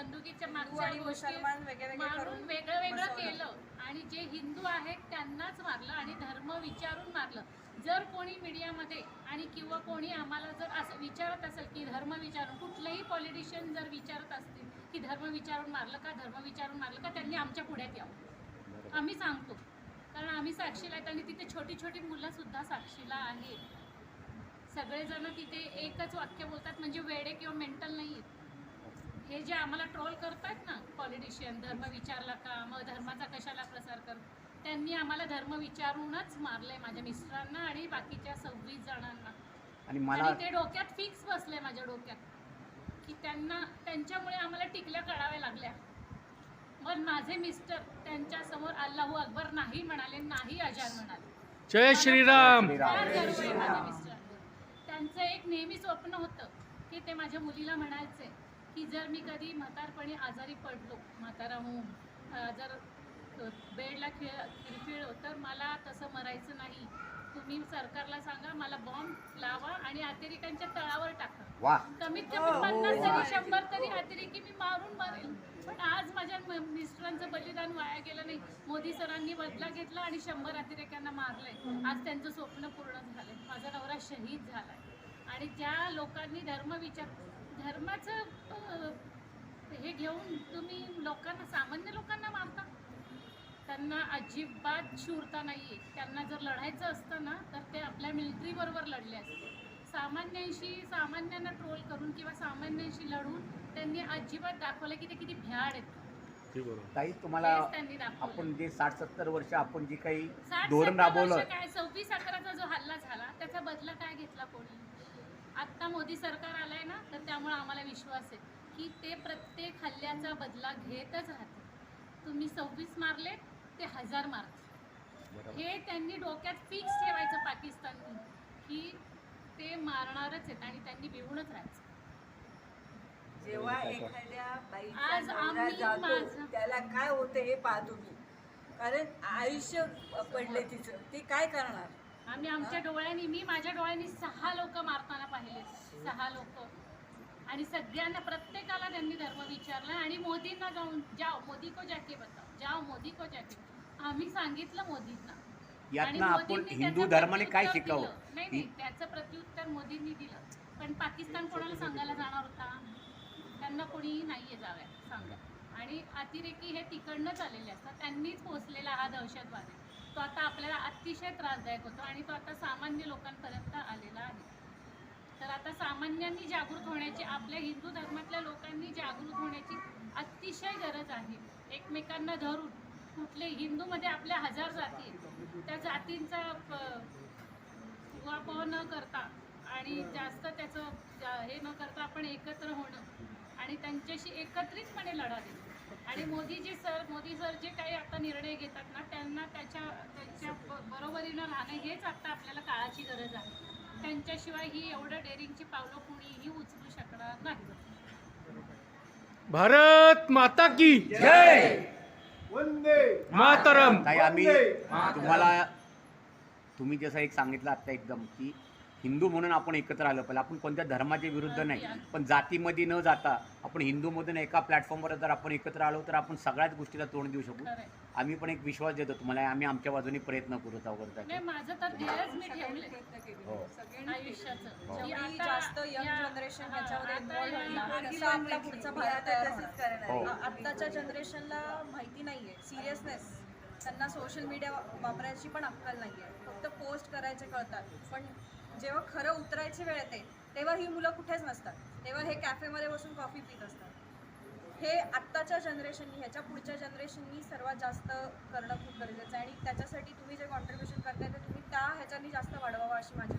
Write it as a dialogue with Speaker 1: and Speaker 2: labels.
Speaker 1: बंदुकीच्या
Speaker 2: हिंदू
Speaker 1: मागच्या गोष्टी
Speaker 2: मुसलमान वेगळे वेगळे
Speaker 1: मारून वेगळं वेगळं. केलं. आणि जे हिंदू आहेत त्यांनाच मारलं आणि धर्म विचारून मारलं. जर कोणी मीडियामध्ये आणि किंवा कोणी आम्हाला जर असं विचारत असेल की धर्म विचारून कुठलेही पॉलिटिशियन जर विचारत असतील की धर्म विचारून मारलं का धर्म विचारून मारलं का त्यांनी आमच्या पुढ्यात यावं. आम्ही सांगतो. कारण आम्ही साक्षीला आहेत आणि तिथे छोटी छोटी मुलं सुद्धा साक्षीला आहेत. सगळेजण तिथे एकच वाक्य बोलतात म्हणजे वेडे किंवा मेंटल नाही आहेत हे जे आम्हाला ट्रोल करतात ना पॉलिटिशियन धर्म विचारला का मग धर्माचा कशाला प्रसार कर त्यांनी आम्हाला धर्म विचारूनच मारलंय माझ्या मिस्टरांना आणि बाकीच्या सव्वीस जणांना.
Speaker 3: आणि मला
Speaker 1: ते डोक्यात फिक्स बसले माझ्या डोक्यात की त्यांना त्यांच्यामुळे आम्हाला टिकल्या कळाव्या लागल्या. मग माझे मिस्टर त्यांच्यासमोर अल्लाहू अकबर नाही म्हणाले नाही अजान म्हणाले.
Speaker 4: जय श्रीराम.
Speaker 1: त्यांचं एक नेहमी स्वप्न होतं की ते माझ्या मुलीला म्हणायचे की जर मी कधी म्हातारपणी आजारी पडलो म्हातारा होऊन जर बेडला खिळ खिळखिळलो तर मला तसं मरायचं नाही. तुम्ही सरकारला सांगा मला बॉम्ब लावा आणि अतिरेक्यांच्या तळावर टाका. कमीत कमी पन्नास तरी शंभर तरी अतिरेकी मी मारून मारेल. पण आज माझ्या मिस्टरांचं बलिदान वाया गेलं नाही. मोदी सरांनी बदला घेतला आणि शंभर अतिरेक्यांना मारलंय. आज त्यांचं स्वप्न पूर्ण झालंय. माझा नवरा शहीद झालाय. आणि ज्या लोकांनी धर्म विचार धर्माचं हे घेऊन तुम्ही लोकांना सामान्य लोकांना मारता? त्यांना अजिबात शूरता नाहीये. त्यांना जर लढायचं असतं ना तर ते आपल्या मिलिटरी बरोबर लढले असते. सामान्यांशी सामान्यांना ट्रोल करून किंवा सामान्यांशी लढून त्यांनी अजिबात दाखवलं की ते किती भ्याड आहेत.
Speaker 3: ताई तुम्हाला. आपण जे साठ सत्तर वर्ष आपण जे काही धोरण राबवलं
Speaker 1: काय सव्वीस अकराचा जो हल्ला झाला त्याचा बदला काय घेतला कोणी? मोदी सरकार आलंय ना तर त्यामुळे आम्हाला विश्वास आहे की ते प्रत्येक हल्ल्याचा बदला घेतच राहते तुम्ही सव्वीस मारले ते हजार मारते हे त्यांनी डोक्यात फिक्स ठेवायचं पाकिस्ताननी की ते मारणारच आहेत आणि त्यांनी भिवूनच राहायचं.
Speaker 2: जेव्हा एखाद्या
Speaker 1: आज आम्ही
Speaker 2: त्याला काय होते हे पाहा तुम्ही कारण आयुष्य पडले तिचं ती काय करणार?
Speaker 1: आम्ही आमच्या डोळ्यांनी मी माझ्या डोळ्यांनी सहा लोक मारताना पाहिले. सहा लोक. आणि सगळ्यांना प्रत्येकाला त्यांनी धर्म विचारला आणि मोदींना जाऊन जाओ मोदी को जाके बताओ जाओ मोदी को जाके. आम्ही सांगितलं मोदींना. आणि
Speaker 3: यातनं आपण
Speaker 1: मोदींनी
Speaker 3: हिंदू
Speaker 1: त्याचं
Speaker 3: धर्माने काय
Speaker 1: प्रत्युत्तर
Speaker 3: शिकावं
Speaker 1: दिलं. नाही नाही त्याचं प्रत्युत्तर मोदींनी दिलं. पण पाकिस्तान कोणाला सांगायला जाणार होता? त्यांना कोणीही नाहीये जाव्या सांगा. आणि अतिरेकी हे तिकडनंच आलेले असतात. त्यांनीच पोचलेला हा दहशतवाद आहे. तो आता आपल्याला अतिशय त्रासदायक होतो आणि तो आता सामान्य लोकांपर्यंत आलेला आहे. तर आता सामान्यांनी जागृत होण्याची आपल्या हिंदू धर्मातल्या लोकांनी जागृत होण्याची अतिशय गरज आहे. एकमेकांना धरून कुठले हिंदूमध्ये आपल्या हजार जाती आहेत त्या जातींचा प- न करता आणि जास्त त्याचं जा- हे न करता आपण एकत्र होणं आणि त्यांच्याशी एकत्रितपणे लढा देणं. आणि मोदीजी सर मोदी सर जे काही आता निर्णय घेतात ना त्यांना त्याच्या त्यांच्या बरोबरीनं राहणं हेच आता आपल्याला काळाची गरज आहे. त्यांच्याशिवाय ही एवढं डेअरिंगची पावलं कुणीही उचलू शकणार नाही.
Speaker 4: भारत माता की जय! मातरम.
Speaker 3: ताई आम्ही तुम्हाला तुम्ही जसं एक सांगितलं आता एकदम की हिंदू म्हणून आपण एकत्र आलं पाहिजे. आपण कोणत्या धर्माच्या विरुद्ध नाही. पण जातीमध्ये न जाता आपण हिंदूमधून एका प्लॅटफॉर्मवर जर आपण एकत्र आलो तर आपण सगळ्याच गोष्टीला तोंड देऊ शकू. आम्ही पण एक विश्वास देतो तुम्हाला. आम्ही आमच्या बाजूने प्रयत्न करू
Speaker 1: माझं तर ध्येयच मी
Speaker 2: आत्ताच्या जनरेशनला माहिती नाहीये. सिरियसनेस त्यांना सोशल मीडिया वापरायची पण अक्कल नाहीये. फक्त पोस्ट करायचे कळतात. पण जेव्हा खरं उतरायची वेळ येते तेव्हा ही मुलं कुठेच नसतात. तेव्हा हे कॅफेमध्ये बसून कॉफी पित असतात. हे आत्ताच्या जनरेशननी ह्याच्या पुढच्या जनरेशननी सर्वात जास्त करणं खूप गरजेचं आहे. आणि त्याच्यासाठी तुम्ही जे कॉन्ट्रीब्युशन करताय ते तुम्ही त्या ह्याच्यानी जास्त वाढवावं अशी माझी